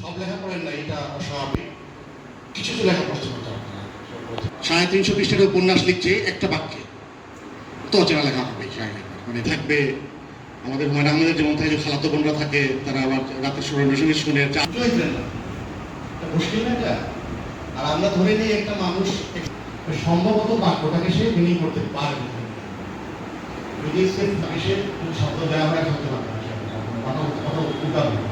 সব লেখা পড়েন না, এটা অস্বাভাবিক কিছু তো লেখা পড়তে পারতে সাড়ে তিনশো পৃষ্ঠের উপন্যাস লিখছে একটা বাক্যে। তো অচেনা লেখা হবে মানে থাকবে আমাদের হুমায়ুন আহমেদের যেমন থাকে খালাতো বোনরা থাকে, তারা আবার রাতের সুরেন্দ্র সংগীত শুনে মুশকিল না এটা? আর আমরা ধরে নিই একটা মানুষ সম্ভবত বাক্যটাকে সে মিনিং করতে পারবে যদি সে তাকে সে শব্দ দেওয়া হয় করতে পারবে কথা কথা হবে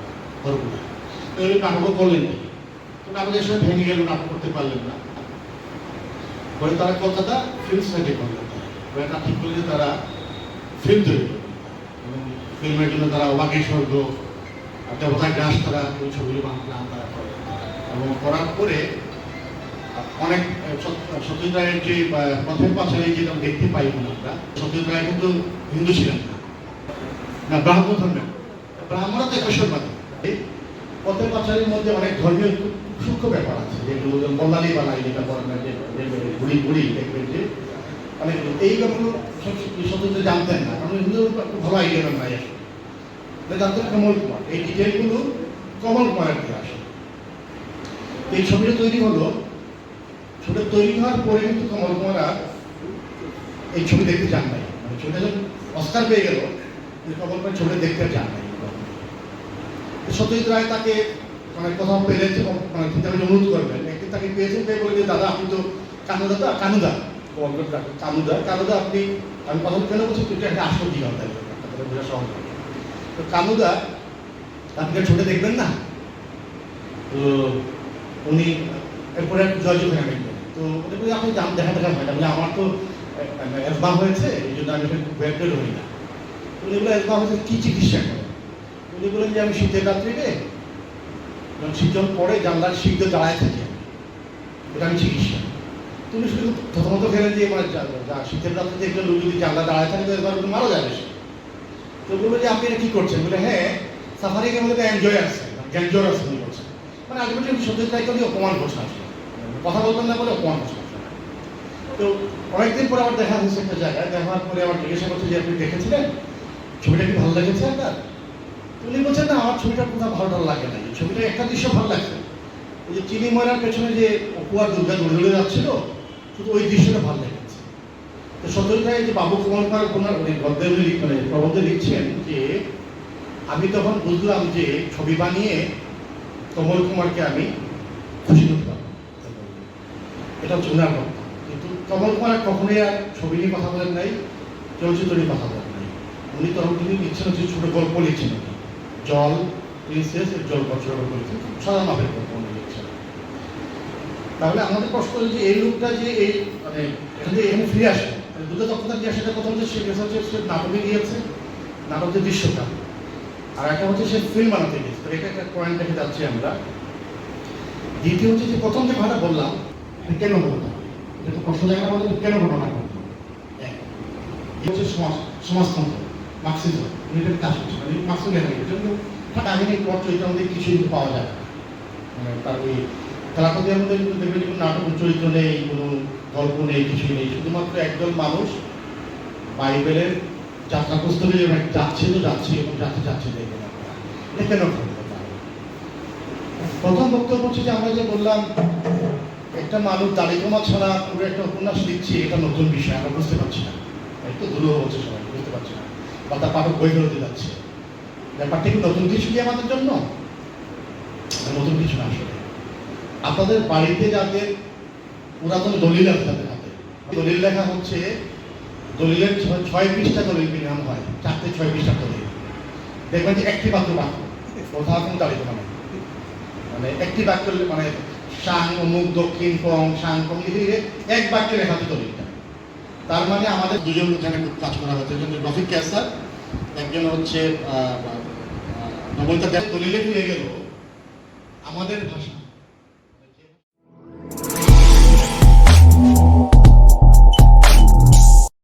হলগুলা তো উনি নাটকও করলেন না। তো নাটকের সময় ভেঙে গেল, নাটক করতে পারলেন না। পরে তারা কলকাতা ফিল্ম সোসাইটি করলেন তারা তারা ঠিক করলেন যে তারা ফিল্ম তৈরি করবেন এবং ফিল্মের জন্য তারা অবাকি স্বর্গ দেবতার গাছ তারা ওই ছবিগুলো বানান তারা করেন এবং করার পরে অনেক সত্যজিৎ রায়ের যে পথের পাঁচালী যেটা দেখতে পাই আমরা, সত্যজিৎ রায় কিন্তু হিন্দু ছিলেন না। না ব্রাহ্মণ ধর্মের ব্রাহ্মণরা তো একশ্বরবাদী পথের পাঁচালীর মধ্যে অনেক ধর্মীয় সূক্ষ্ম ব্যাপার আছে। যেগুলো বল্লালি বানাই যেটা বলেন না, যে বুড়ি বুড়ি দেখবেন যে মানে এই ব্যাপারগুলো সত্যজিৎ জানতেন না, কারণ হিন্দু ভালো আইডিয়া নাই আসলে। জানতেন কমল কুমার। এই ডিটেলগুলো কমল কুমারের থেকে আসে। এই ছবিটা তৈরি হলো, ছবিটা তৈরি হওয়ার পরে কিন্তু কমল কুমার এই ছবি দেখতে যান নাই। মানে ছবিটা যখন অস্কার পেয়ে গেল কমল কুমার ছবিটা দেখতে চান নাই। সত্যজিৎ রায় তাকে মানে কোথাও পেলেছে মানে তিনি তাকে অনুরোধ করবেন। একদিন তাকে পেয়েছেন পেয়ে বলে যে, দাদা, আপনি তো কানুদা তো? কানুদা? কানুদা কানুদা, আপনি, আমি কথা কেন বলছি? তুই একটা আসল তাই সহজ হবে। তো কানুদা, আপনি কি ছবিটা দেখবেন না? তো উনি, এরপরে জয়যুগ হয়ে দেখবেন। তো উনি বলে, আপনি জান, দেখা দেখা হয় না। বলে, আমার তো এসবাম হয়েছে, এই জন্য আমি খুব বেড হই না। উনি বলে এসবাম হয়েছে, কী চিকিৎসা করে উনি বলেন যে আমি শীতের রাত্রিতে যখন শীত যখন পরে জানলার শীত দাঁড়ায় থাকি। এটা আমি চিকিৎসা। তুমি শুধু প্রথমত খেলেন যে মানে শীতের রাত্রিতে একজন লোক যদি জানলা দাঁড়ায় থাকে, তো এবার মারা যাবে সে। তো বলল যে, আপনি এটা কী করছেন? বলে হ্যাঁ সাফারি গেম মধ্যে এনজয় আসছে গ্যাঞ্জর আছে উনি বলছেন মানে আলটিমেটলি সত্যি উনি অপমান করছেন আসলে কথা বলবেন না বলে অপমান করছেন তো অনেকদিন পরে আমার দেখা হয়েছে একটা জায়গায় দেখার পরে আমার জিজ্ঞাসা করছে যে, আপনি দেখেছিলেন? ছবিটা কি ভালো লেগেছে আপনার? তো উনি বলছেন, না, আমার ছবিটা কোথাও ভালো লাগে না। ছবিটা একটা দৃশ্য ভালো লাগছে। ওই যে চিনি ময়নার পেছনে যে অপুয়ার দুর্গা দৌড়ে যাচ্ছিল, শুধু ওই দৃশ্যটা ভালো লেগেছে। তো সত্যজিৎ যে বাবু কুমার কুমার উনি গদ্যে মানে প্রবন্ধে লিখছেন যে, আমি তখন বুঝলাম যে ছবি বানিয়ে কমল কুমারকে আমি খুশি করতে পারব। এটা হচ্ছে কথা কিন্তু কমল কুমার কখনোই আর ছবি নিয়ে কথা বলেন নাই, চলচ্চিত্র নিয়ে কথা বলেন নাই। উনি তখন তিনি লিখছেন ছোট গল্প লিখছেন। জল এর জল মাপের গল্প উনি তাহলে আমাদের প্রশ্ন যে এই লোকটা যে এই মানে এখান থেকে এখানে ফিরে আসে দুটো দক্ষতা দিয়ে আসে? প্রথম হচ্ছে সে গেছে হচ্ছে সে নাটকে গিয়েছে নাটকের দৃশ্যটা। আর একটা হচ্ছে সে ফিল্ম বানাতে গিয়েছে তো এটা একটা পয়েন্ট দেখে যাচ্ছি আমরা। দ্বিতীয় হচ্ছে যে প্রথম যে কথাটা বললাম কেন বললাম এটা তো প্রশ্ন জায়গা কেন ঘটনা ঘটলো? এক। হচ্ছে সমাজ, সমাজতন্ত্র। করছে মানে লেখা এটা আমাদের কিছু কিন্তু পাওয়া যায় মানে তার ওই খেলাপতির মধ্যে কিন্তু দেখবেন কোনো নাটক চরিত্র নেই কোনো গল্প নেই কিছু নেই শুধুমাত্র একদল মানুষ বাইবেলের যাত্রা পুস্তকে যাচ্ছে তো যাচ্ছে এবং যাচ্ছে যাচ্ছে দেখবেন কেন প্রথম বক্তব্য হচ্ছে যে আমরা যে বললাম, একটা মানুষ দাড়িকমা ছাড়া পুরো একটা উপন্যাস লিখছি, এটা নতুন বিষয়, আমরা বুঝতে পারছি না। একটু দুর্বল হচ্ছে সবাই। বা তার পাঠক ফেরতে যাচ্ছে। ব্যাপারটা কি নতুন কিছু কি আমাদের জন্য? নতুন কিছু না আসলে। আপনাদের বাড়িতে যাদের পুরাতন দলিল আছে তাদের হাতে। দলিল লেখা হচ্ছে, দলিলের ছয়- পৃষ্ঠা দলিল বিনিয়ম হয়? চারটে, ছয় পৃষ্ঠা দলিল। দেখবেন যে একটি মাত্র বাক্য। কোথাও কোনো দাঁড়িয়ে মানে? মানে একটি বাক্য মানে সাং, অমুক, দক্ষিণ কং সাং কং এক বাক্যে লেখা দলিলটা। তার মানে আমাদের দুজন এখানে কাজ করা হয়েছে একজন রফিক ক্যাসার একজন হচ্ছে নবনীতা দলিলে ফিরে গেল। আমাদের ভাষা।